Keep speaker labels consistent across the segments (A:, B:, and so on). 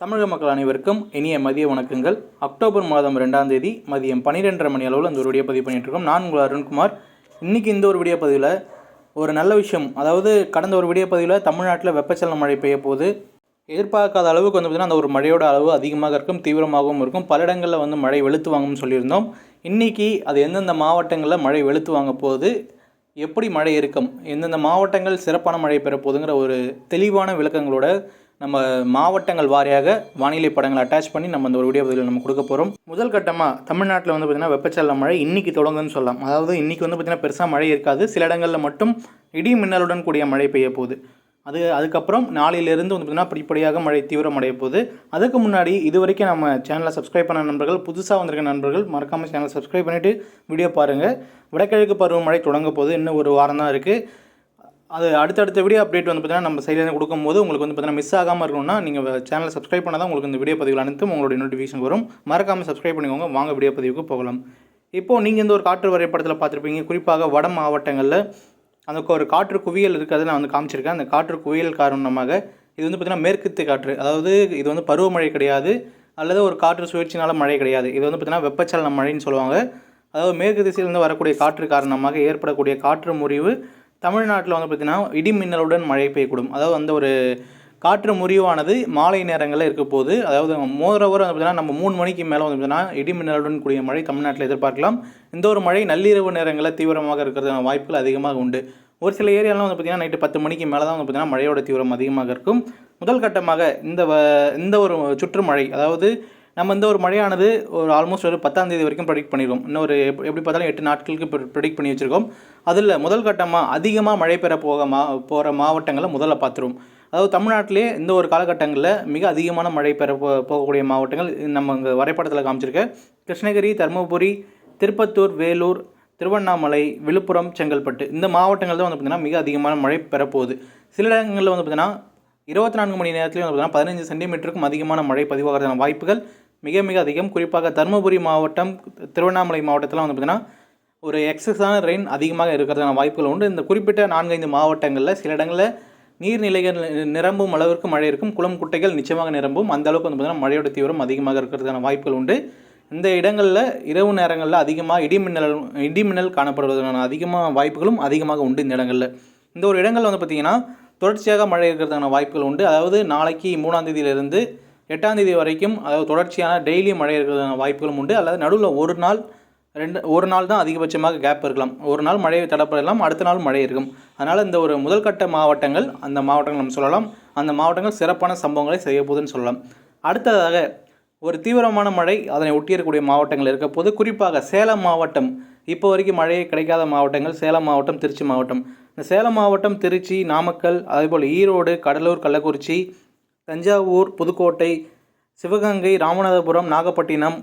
A: தமிழக மக்கள் அனைவருக்கும் இனிய மதிய வணக்கங்கள். அக்டோபர் மாதம் ரெண்டாம் தேதி மதியம் பன்னிரெண்டரை மணி அளவில் அந்த ஒரு வீடியோ பதிவு பண்ணிட்டு இருக்கோம். நான் உங்கள் அருண்குமார். இன்றைக்கி இந்த ஒரு வீடியோ பதிவில் ஒரு நல்ல விஷயம் அதாவது கடந்த ஒரு வீடியோ பதிவில் தமிழ்நாட்டில் வெப்பச்சலன மழை பெய்ய போது எதிர்பார்க்காத அளவுக்கு வந்து பார்த்திங்கன்னா அந்த ஒரு மழையோட அளவு அதிகமாக இருக்கும் தீவிரமாகவும் இருக்கும். பல இடங்களில் வந்து மழை வெளுத்து வாங்கும்னு சொல்லியிருந்தோம். இன்றைக்கி அது எந்தெந்த மாவட்டங்களில் மழை வெளுத்து வாங்க போகுது எப்படி மழை இருக்கும் எந்தெந்த மாவட்டங்கள் சிறப்பான மழை பெற ஒரு தெளிவான விளக்கங்களோட நம்ம மாவட்டங்கள் வாரியாக வானிலை படங்களை அட்டாச் பண்ணி நம்ம அந்த ஒரு வீடியோ பதிவில் நம்ம கொடுக்க போகிறோம் முதல் கட்டமாக தமிழ்நாட்டில் வந்து பார்த்திங்கன்னா வெப்பச்சலன மழை இன்றைக்கி தொடங்குன்னு சொல்லலாம். அதாவது இன்றைக்கி வந்து பார்த்திங்கன்னா பெருசாக மழை இருக்காது. சில இடங்களில் மட்டும் இடி மின்னலுடன் கூடிய மழை பெய்ய போகுது. அது அதுக்கப்புறம் நாளையிலேருந்து வந்து பார்த்திங்கன்னா படிப்படியாக மழை தீவிரமடைய போகுது. அதுக்கு முன்னாடி இது வரைக்கும் நம்ம சேனலை சப்ஸ்கிரைப் பண்ண நண்பர்கள் புதுசாக வந்திருக்க நண்பர்கள் மறக்காமல் சேனலை சப்ஸ்கிரைப் பண்ணிவிட்டு வீடியோ பாருங்கள் வடகிழக்கு பருவமழை தொடங்க போகுது. இன்னும் ஒரு வாரம் தான் இருக்குது அது அடுத்தடுத்த வீடியோ அப்டேட் வந்து பார்த்தீங்கன்னா நம்ம சைடில் கொடுக்கும்போது உங்களுக்கு வந்து பார்த்தீங்கன்னா மிஸ் ஆகாமல் இருக்கணும்னா நீங்கள் சேனலை சப்ஸ்கிரைப் பண்ணால் தான் உங்களுக்கு இந்த வீடியோ பதிவுகள் அனைத்தும் உங்களுடைய நோட்டிஃபிகேஷன் வரும். மறக்காமல் சப்ஸ்கிரைப் பண்ணிக்கோங்க. வாங்க வீடியோ பதிவுக்கு போகலாம். இப்போது நீங்கள் இந்த ஒரு காற்று வரைபடத்தில் பார்த்துருப்பீங்க? குறிப்பாக வட மாவட்டங்களில் அந்த ஒரு காற்று குவியல் இருக்கிறத நான் வந்து காமிச்சிருக்கேன். அந்த காற்று குவியல் காரணமாக இது வந்து பார்த்திங்கன்னா மேற்குத்து காற்று. அதாவது இது வந்து பருவமழை கிடையாது. அல்லது ஒரு காற்று சுழற்சினால மழை கிடையாது. இது வந்து பார்த்திங்கன்னா வெப்பச்சலன மழைன்னு சொல்லுவாங்க. அதாவது மேற்கு திசையிலிருந்து வரக்கூடிய காற்று காரணமாக ஏற்படக்கூடிய காற்று முறிவு தமிழ்நாட்டில் வந்து பார்த்திங்கன்னா இடி மின்னலுடன் மழை பெய்யக்கூடும். அதாவது அந்த ஒரு காற்று முறிவானது மாலை நேரங்களில் இருக்க போது அதாவது மோரோவர் வந்து பார்த்திங்கன்னா நம்ம மூணு மணிக்கு மேலே வந்து பார்த்திங்கன்னா இடி மின்னலுடன் கூடிய மழை தமிழ்நாட்டில் எதிர்பார்க்கலாம். இந்த ஒரு மழை நள்ளிரவு நேரங்களில் தீவிரமாக இருக்கிறதுக்கான வாய்ப்புகள் அதிகமாக உண்டு. ஒரு சில ஏரியாலாம் வந்து பார்த்திங்கன்னா நைட்டு பத்து மணிக்கு மேலே தான் வந்து பார்த்திங்கன்னா மழையோட தீவிரம் அதிகமாக இருக்கும். முதல் கட்டமாக இந்த வ இந்த ஒரு சுற்று மழை அதாவது நம்ம இந்த ஒரு மழையானது ஒரு ஆல்மோஸ்ட் ஒரு பத்தாம் தேதி வரைக்கும் ப்ரெடிக்ட் பண்ணிடுவோம் இன்னும் ஒரு எப்படி பார்த்தாலும் எட்டு நாட்களுக்கு ப்ரெடிக்ட் பண்ணி வச்சுருக்கோம். அதில் முதல் கட்டமாக அதிகமாக மழை பெற போக மா போகிற மாவட்டங்களை முதல்ல பார்த்துருவோம் அதாவது தமிழ்நாட்டிலே இந்த ஒரு காலகட்டங்களில் மிக அதிகமான மழை பெற போ போகக்கூடிய மாவட்டங்கள் நம்ம இங்கே வரைபடத்தில் காமிச்சிருக்க. கிருஷ்ணகிரி தருமபுரி திருப்பத்தூர் வேலூர் திருவண்ணாமலை விழுப்புரம் செங்கல்பட்டு இந்த மாவட்டங்கள் தான் வந்து பார்த்திங்கன்னா மிக அதிகமான மழை பெறப்போகுது சில இடங்களில் வந்து பார்த்திங்கன்னா இருபத்தி நான்கு மணி நேரத்துலேயும் வந்து பார்த்திங்கன்னா பதினஞ்சு சென்டிமீட்டருக்கும் அதிகமான மழை பதிவாகிறதான வாய்ப்புகள் மிக மிக அதிகம். குறிப்பாக தருமபுரி மாவட்டம் திருவண்ணாமலை மாவட்டத்தில் வந்து பார்த்திங்கன்னா ஒரு எக்ஸஸான ரெயின் அதிகமாக இருக்கிறதான வாய்ப்புகள் உண்டு. இந்த குறிப்பிட்ட நான்கைந்து மாவட்டங்களில் சில இடங்களில் நீர்நிலைகள் நிரம்பும் அளவிற்கு மழை இருக்கும். குளம் குட்டைகள் நிச்சயமாக நிரம்பும். அந்த அளவுக்கு வந்து பார்த்திங்கன்னா மழையோட தீவிரம் அதிகமாக இருக்கிறதுக்கான வாய்ப்புகள் உண்டு. இந்த இடங்களில் இரவு நேரங்களில் அதிகமாக இடிமின்னல் இடிமின்னல் காணப்படுவதற்கான அதிகமாக வாய்ப்புகளும் அதிகமாக உண்டு இந்த இடங்களில். இந்த ஒரு இடங்கள் வந்து பார்த்திங்கன்னா தொடர்ச்சியாக மழை இருக்கிறதுக்கான வாய்ப்புகள் உண்டு. அதாவது நாளைக்கு மூணாம் தேதியிலிருந்து எட்டாம் தேதி வரைக்கும் அதாவது தொடர்ச்சியான டெய்லி மழை இருக்கிறதுக்கான வாய்ப்புகளும் உண்டு. அல்லது நடுவில் ஒரு நாள் ரெண்டு ஒரு நாள் தான் அதிகபட்சமாக கேப் இருக்கலாம். ஒரு நாள் மழை தடப்படலாம் அடுத்த நாள் மழை இருக்கும். அதனால் இந்த ஒரு முதல்கட்ட மாவட்டங்கள் அந்த மாவட்டங்கள் நம்ம சொல்லலாம். அந்த மாவட்டங்கள் சிறப்பான சம்பவங்களை செய்ய போகுதுன்னு சொல்லலாம். அடுத்ததாக ஒரு தீவிரமான மழை அதனை ஒட்டியிருக்கக்கூடிய மாவட்டங்கள் இருக்க போது குறிப்பாக சேலம் மாவட்டம். இப்போ வரைக்கும் மழையே கிடைக்காத மாவட்டங்கள் சேலம் மாவட்டம் திருச்சி மாவட்டம். இந்த சேலம் மாவட்டம் திருச்சி நாமக்கல் அதேபோல் ஈரோடு கடலூர் கள்ளக்குறிச்சி தஞ்சாவூர் புதுக்கோட்டை சிவகங்கை ராமநாதபுரம் நாகப்பட்டினம்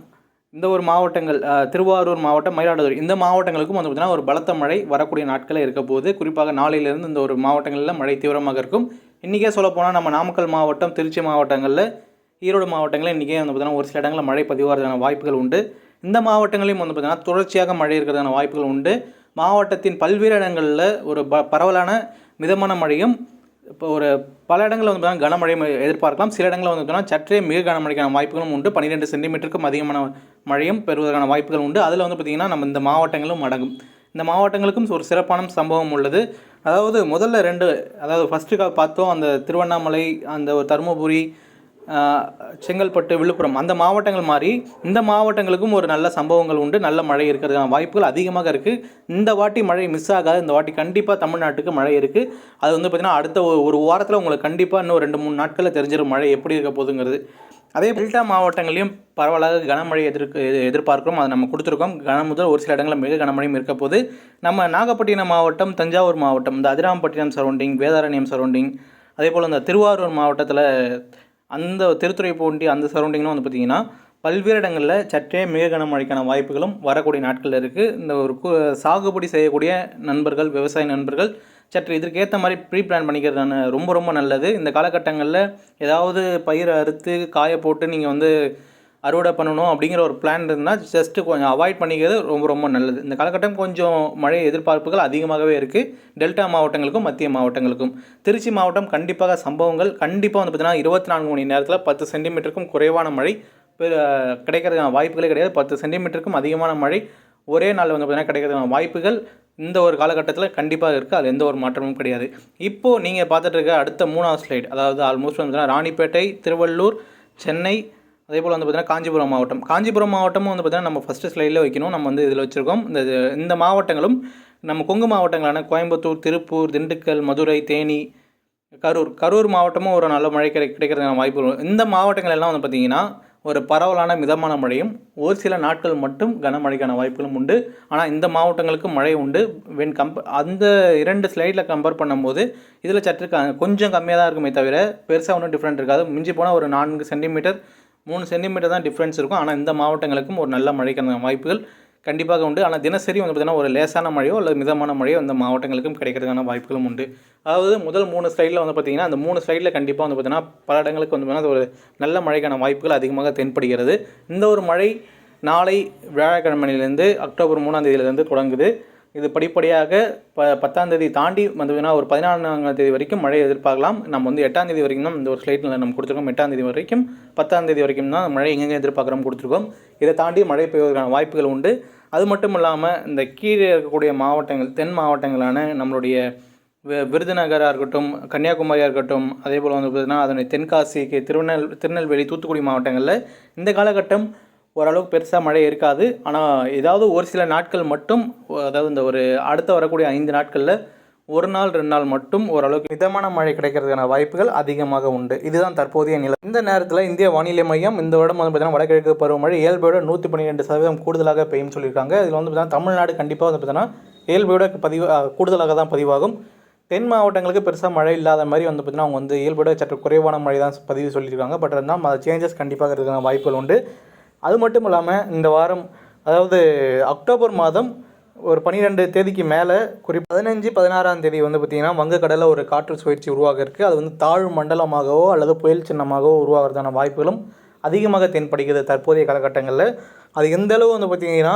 A: இந்த ஒரு மாவட்டங்கள் திருவாரூர் மாவட்டம் மயிலாடுதுறை இந்த மாவட்டங்களுக்கும் வந்து பார்த்திங்கன்னா ஒரு பலத்த மழை வரக்கூடிய நாட்களே இருக்க போது குறிப்பாக நாளையிலிருந்து இந்த ஒரு மாவட்டங்களில் மழை தீவிரமாக இருக்கும். இன்றைக்கே சொல்லப்போனால் நம்ம நாமக்கல் மாவட்டம் திருச்சி மாவட்டங்களில் ஈரோடு மாவட்டங்களில் இன்றைக்கே வந்து பார்த்திங்கன்னா ஒரு சில இடங்களில் மழை பதிவாகிறதுக்கான வாய்ப்புகள் உண்டு. இந்த மாவட்டங்களையும் வந்து பார்த்திங்கன்னா தொடர்ச்சியாக மழை இருக்கிறதுக்கான வாய்ப்புகள் உண்டு. மாவட்டத்தின் பல்வேறு இடங்களில் ஒரு ப பரவலான மிதமான மழையும் இப்போ ஒரு பல இடங்களில் வந்து பார்த்தீங்கன்னா கனமழை எதிர்பார்க்கலாம். சில இடங்களில் வந்து பார்த்தீங்கன்னா சற்றே மிக கனமழைக்கான வாய்ப்புகளும் உண்டு. பன்னிரெண்டு சென்டிமீட்டருக்கும் அதிகமான மழையும் பெறுவதற்கான வாய்ப்புகள் உண்டு. அதில் வந்து பார்த்திங்கன்னா நம்ம இந்த மாவட்டங்களும் அடங்கும். இந்த மாவட்டங்களுக்கும் ஒரு சிறப்பான சம்பவம் உள்ளது. அதாவது முதல்ல ரெண்டு அதாவது ஃபஸ்ட்டு பார்த்தோம் அந்த திருவண்ணாமலை அந்த ஒரு தருமபுரி செங்கல்பட்டு விழுப்புரம் அந்த மாவட்டங்கள் மாதிரி இந்த மாவட்டங்களுக்கும் ஒரு நல்ல சம்பவங்கள் உண்டு. நல்ல மழை இருக்கிறதுக்கான வாய்ப்புகள் அதிகமாக இருக்குது இந்த வாட்டி மழை மிஸ் ஆகாது. இந்த வாட்டி கண்டிப்பாக தமிழ்நாட்டுக்கு மழை இருக்குது அது வந்து பார்த்திங்கன்னா அடுத்த ஒரு- ஒரு வாரத்தில் உங்களுக்கு கண்டிப்பாக இன்னும் ரெண்டு மூணு நாட்களில் தெரிஞ்சிடும் மழை எப்படி இருக்க போதுங்கிறது அதே டெல்டா மாவட்டங்களையும் பரவலாக கனமழை எதிர்க்கு எதிர்பார்க்கிறோம். அதை நம்ம கொடுத்துருக்கோம். கனம் முதல் ஒரு சில இடங்களில் மிக கனமழையும் இருக்க போது நம்ம நாகப்பட்டினம் மாவட்டம் தஞ்சாவூர் மாவட்டம் இந்த அதிராம்பட்டினம் சரௌண்டிங் வேதாரண்யம் சரௌண்டிங் அதே போல் இந்த திருவாரூர் மாவட்டத்தில் அந்த திருத்துறைப்பூண்டி அந்த சரௌண்டிங்லாம் வந்து பார்த்திங்கன்னா பல்வேறு இடங்களில் சற்றே மிக கனமழைக்கான வாய்ப்புகளும் வரக்கூடிய நாட்களில் இருக்குது இந்த ஒரு கு சாகுபடி செய்யக்கூடிய நண்பர்கள் விவசாய நண்பர்கள் சற்று இதற்கேற்ற மாதிரி ப்ரீ பிளான் பண்ணிக்கிறதான ரொம்ப ரொம்ப நல்லது. இந்த காலகட்டங்களில் ஏதாவது பயிர் அறுத்து காய போட்டு நீங்கள் வந்து அறுவடை பண்ணணும் அப்படிங்கிற ஒரு பிளான் இருந்தால் ஜஸ்ட்டு கொஞ்சம் அவாய்ட் பண்ணிக்கிறது ரொம்ப ரொம்ப நல்லது. இந்த காலகட்டம் கொஞ்சம் மழை எதிர்பார்ப்புகள் அதிகமாகவே இருக்குது டெல்டா மாவட்டங்களுக்கும் மத்திய மாவட்டங்களுக்கும். திருச்சி மாவட்டம் கண்டிப்பாக சம்பவங்கள் கண்டிப்பாக வந்து பார்த்திங்கன்னா இருபத்தி நான்கு மணி நேரத்தில் பத்து சென்டிமீட்டருக்கும் குறைவான மழை கிடைக்கிறதுக்கான வாய்ப்புகளே கிடையாது. பத்து சென்டிமீட்டருக்கும் அதிகமான மழை ஒரே நாள் வந்து பார்த்திங்கன்னா கிடைக்கிறதுக்கான வாய்ப்புகள் இந்த ஒரு காலகட்டத்தில் கண்டிப்பாக இருக்குது அது எந்த ஒரு மாற்றமும் கிடையாது. இப்போது நீங்கள் பார்த்துட்டு இருக்க அடுத்த மூணாவது ஸ்லைட் அதாவது ஆல்மோஸ்ட் வந்து ராணிப்பேட்டை திருவள்ளூர் சென்னை அதே போல் வந்து பார்த்திங்கன்னா காஞ்சிபுரம் மாவட்டம். காஞ்சிபுரம் மாவட்டமும் வந்து பார்த்திங்கன்னா நம்ம ஃபஸ்ட்டு ஸ்லைடில் வைக்கணும். நம்ம வந்து இதில் வச்சுருக்கோம். இந்த இந்த மாவட்டங்களும் நம்ம கொங்கு மாவட்டங்களான கோயம்புத்தூர் திருப்பூர் திண்டுக்கல் மதுரை தேனி கரூர். கரூர் மாவட்டமும் ஒரு நல்ல மழை கிடை கிடைக்கிறதுக்கான வாய்ப்பு இருக்கும். இந்த மாவட்டங்கள் எல்லாம் வந்து பார்த்திங்கன்னா ஒரு பரவலான மிதமான மழையும் ஒரு சில நாட்கள் மட்டும் கனமழைக்கான வாய்ப்புகளும் உண்டு. ஆனால் இந்த மாவட்டங்களுக்கு மழை உண்டு. வென் கம்ப அந்த இரண்டு ஸ்லைடில் கம்பேர் பண்ணும்போது இதில் சற்று கொஞ்சம் கம்மியாக தான் இருக்குமே தவிர பெருசாக ஒன்றும் டிஃப்ரெண்ட் இருக்காது. மிஞ்சி போனால் ஒரு நான்கு சென்டிமீட்டர் மூணு சென்டிமீட்டர் தான் டிஃப்ரென்ஸ் இருக்கும். ஆனால் இந்த மாவட்டங்களுக்கும் ஒரு நல்ல மழைக்கான வாய்ப்புகள் கண்டிப்பாக உண்டு. ஆனால் தினசரி வந்து பார்த்திங்கன்னா ஒரு லேசான மழையோ அல்லது மிதமான மழையோ அந்த மாவட்டங்களுக்கும் கிடைக்கிறதுக்கான வாய்ப்புகளும் உண்டு. அதாவது முதல் மூணு ஸ்லைடில் வந்து பார்த்திங்கன்னா அந்த மூணு ஸ்லைடில் கண்டிப்பாக வந்து பார்த்திங்கன்னா பல இடங்களுக்கு வந்து பார்த்திங்கன்னா ஒரு நல்ல மழைக்கான வாய்ப்புகள் அதிகமாக தென்படுகிறது. இந்த ஒரு மழை நாளை வியாழக்கிழமையிலேருந்து அக்டோபர் மூணாம் தேதியிலேருந்து தொடங்குது. இது படிப்படியாக ப பத்தாம் தேதி தாண்டி வந்ததுன்னா ஒரு பதினாலாம் தேதி வரைக்கும் மழை எதிர்பார்க்கலாம். நம்ம வந்து எட்டாம் தேதி வரைக்கும் தான் இந்த ஒரு ஸ்லைட்டில் நம்ம கொடுத்துருக்கோம். எட்டாம் தேதி வரைக்கும் பத்தாம் தேதி வரைக்கும் தான் மழை எங்கெங்கே எதிர்பார்க்குறோம் கொடுத்துருக்கோம். இதை தாண்டி மழை பெய்வதற்கான வாய்ப்புகள் உண்டு. அது மட்டும் இல்லாமல் இந்த கீழே இருக்கக்கூடிய மாவட்டங்கள் தென் மாவட்டங்களான நம்மளுடைய வி- விருதுநகராக இருக்கட்டும் கன்னியாகுமரியாக இருக்கட்டும் அதே போல் வந்து பார்த்தீங்கன்னா அதனுடைய தென்காசிக்கு திருநெல் திருநெல்வேலி தூத்துக்குடி மாவட்டங்களில் இந்த காலகட்டம் ஓரளவுக்கு பெருசாக மழை இருக்காது. ஆனால் ஏதாவது ஒரு சில நாட்கள் மட்டும் அதாவது இந்த ஒரு அடுத்து வரக்கூடிய ஐந்து நாட்களில் ஒரு நாள் ரெண்டு நாள் மட்டும் ஓரளவுக்கு மிதமான மழை கிடைக்கிறதுக்கான வாய்ப்புகள் அதிகமாக உண்டு. இதுதான் தற்போதைய நிலை. இந்த நேரத்தில் இந்திய வானிலை மையம் இந்த வருடம் வந்து பார்த்தீங்கன்னா வடகிழக்கு பருவமழை இயல்பையோட நூற்றி பன்னிரெண்டு சதவீதம் கூடுதலாக பெய்யும் சொல்லியிருக்காங்க. இதில் வந்து பார்த்தீங்கன்னா தமிழ்நாடு கண்டிப்பாக வந்து பார்த்தீங்கன்னா இயல்பையோட பதிவு கூடுதலாக தான் பதிவாகும். தென் மாவட்டங்களுக்கு பெருசாக மழை இல்லாத மாதிரி வந்து பார்த்திங்கன்னா அவங்க வந்து இயல்போட சற்று குறைவான மழை தான் பதிவு சொல்லியிருக்காங்க. பட் இருந்தால் அது சேஞ்சஸ் கண்டிப்பாக இருக்கிறதுக்கான வாய்ப்புகள் உண்டு. அது மட்டும் இல்லாமல் இந்த வாரம் அதாவது அக்டோபர் மாதம் ஒரு பன்னிரெண்டு தேதிக்கு மேலே குறி பதினஞ்சு பதினாறாம் தேதி வந்து பார்த்திங்கன்னா வங்கக்கடலில் ஒரு காற்று சுழற்சி உருவாக இருக்குது அது வந்து தாழ்வு மண்டலமாகவோ அல்லது புயல் சின்னமாகவோ உருவாகிறதான வாய்ப்புகளும் அதிகமாக தென்படுகிறது தற்போதைய காலகட்டங்களில். அது எந்த அளவு வந்து பார்த்திங்கன்னா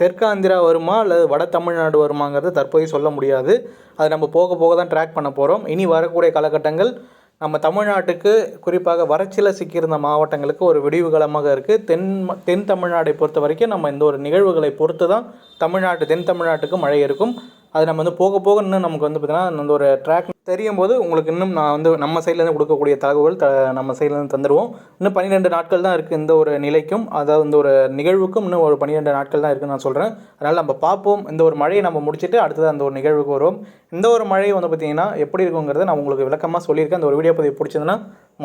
A: தெற்காந்திரா வருமா அல்லது வட தமிழ்நாடு வருமாங்கிறது தற்போதைய சொல்ல முடியாது. அது நம்ம போக போக தான் ட்ராக் பண்ண போகிறோம் இனி வரக்கூடிய காலகட்டங்கள் நம்ம தமிழ்நாட்டுக்கு குறிப்பாக வறட்சியில் சிக்கியிருந்த மாவட்டங்களுக்கு ஒரு விடிவுகலமாக இருக்குது தென் தென் தமிழ்நாடை பொறுத்த வரைக்கும் நம்ம இந்த ஒரு நிகழ்வுகளை பொறுத்து தான் தமிழ்நாட்டு தென் தமிழ்நாட்டுக்கு மழை இருக்கும். அது நம்ம வந்து போக போக இன்னும் நமக்கு வந்து பார்த்திங்கன்னா அந்த ஒரு ட்ராக் தெரியும் போது உங்களுக்கு இன்னும் நான் வந்து நம்ம சைட்லேருந்து கொடுக்கக்கூடிய தகவல் த நம்ம சைட்லேருந்து தந்துடுவோம் இன்னும் பன்னிரெண்டு நாட்கள் தான் இருக்குது இந்த ஒரு நிலைக்கும் அதாவது இந்த ஒரு நிகழ்வுக்கும் இன்னும் ஒரு பன்னிரெண்டு நாட்கள் தான் இருக்குன்னு நான் சொல்கிறேன் அதனால் நம்ம பார்ப்போம். இந்த ஒரு மழையை நம்ம முடிச்சுட்டு அடுத்தது அந்த ஒரு நிகழ்வுக்கு வருவோம். இந்த ஒரு மழை வந்து பார்த்திங்கன்னா எப்படி இருக்குங்கிறத நான் உங்களுக்கு விளக்கமாக சொல்லியிருக்கேன். அந்த ஒரு வீடியோ பதிவு பிடிச்சதுன்னா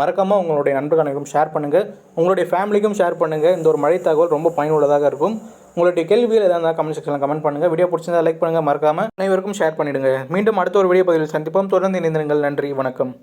A: மறக்காமல் உங்களுடைய நண்பர்களுக்கும் ஷேர் பண்ணுங்கள் உங்களுடைய ஃபேமிலிக்கும் ஷேர் பண்ணுங்கள் இந்த ஒரு மழை தகவல் ரொம்ப பயனுள்ளதாக இருக்கும். உங்களுடைய கேள்விகள் எதாவது இருந்தால் கமெண்ட் செக்ஷனில் கமெண்ட் பண்ணுங்கள் வீடியோ பிடிச்சிருந்தா லைக் பண்ணுங்கள் மறக்காமல் அனைவருக்கும் ஷேர் பண்ணிவிடுங்க மீண்டும் அடுத்த ஒரு வீடியோ பதிவில் சந்திப்போம். தொடர்ந்து இணைந்திருங்கள். நன்றி. வணக்கம்.